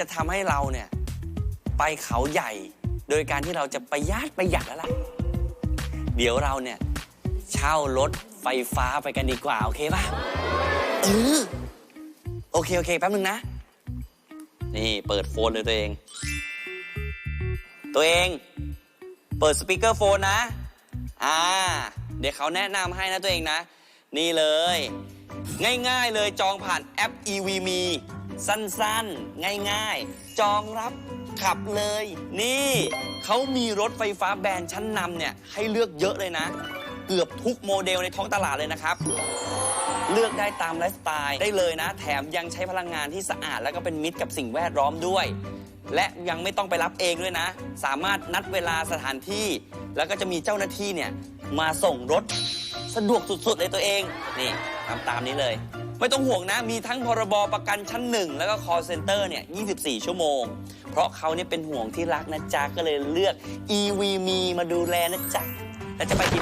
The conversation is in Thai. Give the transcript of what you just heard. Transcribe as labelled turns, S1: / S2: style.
S1: จะทำให้เราเนี่ย ไปเขาใหญ่ โดยการที่เราจะประหยัดประหยัดแล้วล่ะ เดี๋ยวเราเนี่ย เช่ารถไฟฟ้าไปกันดีกว่า โอเคป่ะเออโอเค โอเค แป๊บนึงนะ นี่เปิดโฟนเลยตัวเอง ตัวเอง เปิดสปีกเกอร์โฟนนะ อ่า เดี๋ยวเขาแนะนำให้นะตัวเองนะ นี่เลย ง่ายๆเลยจองผ่านแอป EVMe สั้นๆ ง่ายๆ จองรับขับเลย นี่เขามีรถไฟฟ้าแบรนด์ชั้นนำเนี่ยให้เลือกเยอะเลยนะ เกือบทุกโมเดลในท้องตลาดเลยนะครับ เลือกได้ตามไลฟ์สไตล์ได้เลยนะ แถมยังใช้พลังงานที่สะอาด แล้วก็เป็นมิตรกับสิ่งแวดล้อมด้วย และยังไม่ต้องไปรับเองด้วยนะ สามารถนัดเวลาสถานที่ แล้วก็จะมีเจ้าหน้าที่เนี่ยมาส่งรถสะดวกสุดๆเลยตัวเอง นี่ทำตามนี้เลย ไม่ต้องห่วงนะ มีทั้งพรบประกันชั้นหนึ่งแล้วก็ call center เนี่ย 24 ชั่วโมง เพราะเขาเนี่ยเป็นห่วงที่รักนะจ๊ะ ก็เลยเลือก EV มีมาดูแลนะจ๊ะแล้วจะไปที่